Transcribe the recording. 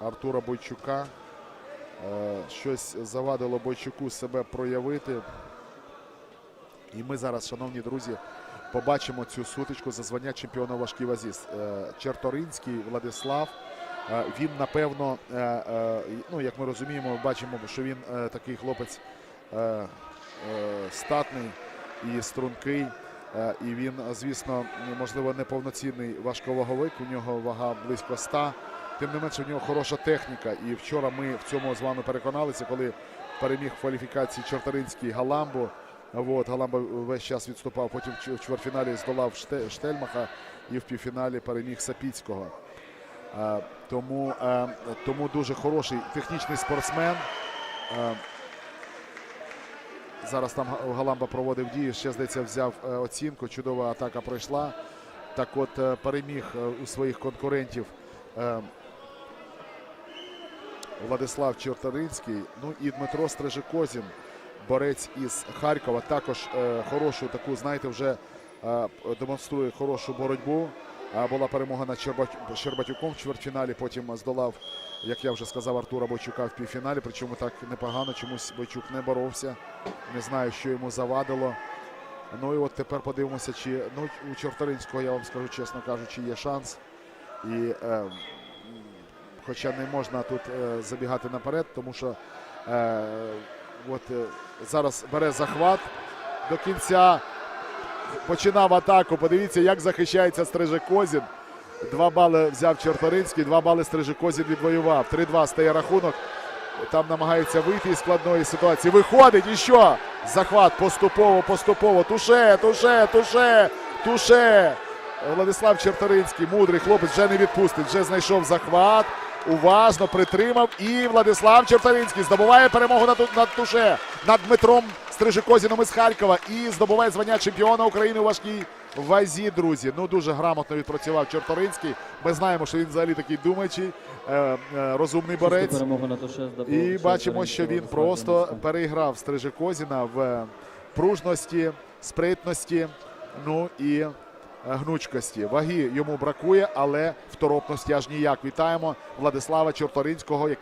Артура Бойчука. Е, Щось завадило Бойчуку себе проявити. І ми зараз, шановні друзі, побачимо цю сутичку за звання чемпіона важкій вазі. Е, Черторинський Владислав. Е, Він, напевно, ну, як ми розуміємо, бачимо, що він такий хлопець статний і стрункий. І він, звісно, можливо, неповноцінний важковаговик. У нього вага близько 100. Тим не менше, у нього хороша техніка. І вчора ми в цьому з вами переконалися, коли переміг в кваліфікації Чорторинський Галамбу. От, Галамба весь час відступав, потім в чв- чвертьфіналі здолав Ште- Штельмаха і в півфіналі переміг Сапіцького. Тому, тому дуже хороший технічний спортсмен. Зараз там Галамба проводив дії, ще здається, взяв е, оцінку. Чудова атака пройшла. Так от е, переміг е, у своїх конкурентів Владислав Чорторинський. Ну і Дмитро Стрижикозін, борець із Харкова. Також е, хорошу таку, знаєте, вже е, демонструє хорошу боротьбу. А була перемога над Щербат- Щербатюком в чвертьфіналі. Потім здолав, як я вже сказав, Артура Бойчука в півфіналі. Причому так непогано. Чомусь Бойчук не боровся. Не знаю, що йому завадило. Ну і от тепер подивимося, чи ну, у Чорторинського, я вам скажу чесно кажучи, є шанс. І е, хоча не можна тут е, забігати наперед, тому що е, от, е, зараз бере захват до кінця. Починав атаку. Подивіться, як захищається Стрижекозін. Два бали взяв Чорторинський, два бали Стрижекозін відвоював. 3-2 стає рахунок. Там намагається вийти із складної ситуації. Виходить і що? Захват поступово, поступово. Туше, туше, туше, туше. Владислав Черторинський, мудрий хлопець, вже не відпустить. Вже знайшов захват. Уважно притримав. І Владислав Черторинський здобуває перемогу над, над Туше, над Дмитром Стрижикозіном із Харкова. І здобуває звання чемпіона України у важкій вазі, друзі. Ну дуже грамотно відпрацював Черторинський. Ми знаємо, що він взагалі такий думаючий, е, е, розумний борець. І бачимо, що він просто переіграв Стрижикозіна в е, пружності, спритності, ну і гнучкості. Ваги йому бракує, але второпності аж ніяк. Вітаємо Владислава Чорторинського, який